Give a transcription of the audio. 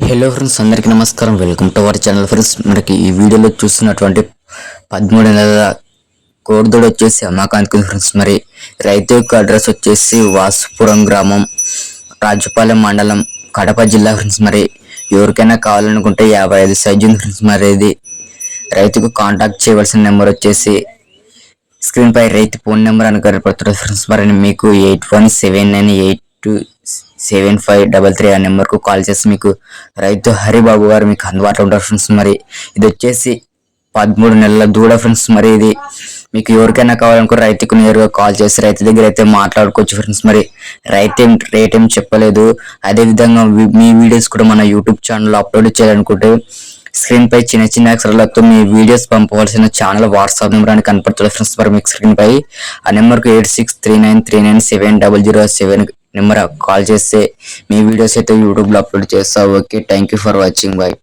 Hello friends అందరికీ నమస్కారం. Welcome to our channel friends. మనకి ఈ వీడియోలో చూస్తున్నటువంటి పదమూడు నెలల కోడిదోడు వచ్చేసి అమ్మకానికి ఫ్రెండ్స్. మరి రైతు యొక్క అడ్రస్ వచ్చేసి వాసుపురం గ్రామం రాజుపాలెం మండలం కడప జిల్లా ఫ్రెండ్స్. మరి ఎవరికైనా కావాలనుకుంటే యాభై ఐదు సైజు ఫ్రెండ్స్. మరి ఇది రైతుకు కాంటాక్ట్ చేయవలసిన నెంబర్ వచ్చేసి స్క్రీన్ పై రైతు ఫోన్ నెంబర్ అని కనపడుతుంది ఫ్రెండ్స్. మరి మీకు eight one seven nine eight two seven five double three ఆ నెంబర్కు కాల్ చేసి మీకు రైతు హరిబాబు గారు మీకు అందుబాటులో ఉంటారు ఫ్రెండ్స్ మరి. ఇది వచ్చేసి పదమూడు నెలల దూడ ఫ్రెండ్స్ మరి ఇది. మీకు ఎవరికైనా కావాలనుకో రైతుకు నేరుగా కాల్ చేసి రైతు దగ్గర అయితే మాట్లాడుకోవచ్చు ఫ్రెండ్స్ మరి. రైతు ఏం రేట్ ఏం చెప్పలేదు. అదే విధంగా మీ వీడియోస్ కూడా మన యూట్యూబ్ ఛానల్లో అప్లోడ్ చేయాలనుకుంటే స్క్రీన్ పై చిన్న చిన్న అక్షరాలతో మీ వీడియోస్ పంపవలసిన ఛానల్ వాట్సాప్ నెంబర్ అని కనపడుతుంది ఫ్రెండ్స్ మరి మీకు స్క్రీన్ పై. ఆ నెంబర్కు eight six three nine three nine seven double zero seven number call చేస్తే మీ వీడియోస్ అయితే యూట్యూబ్లో అప్లోడ్ చేస్తా. Okay thank you for watching bye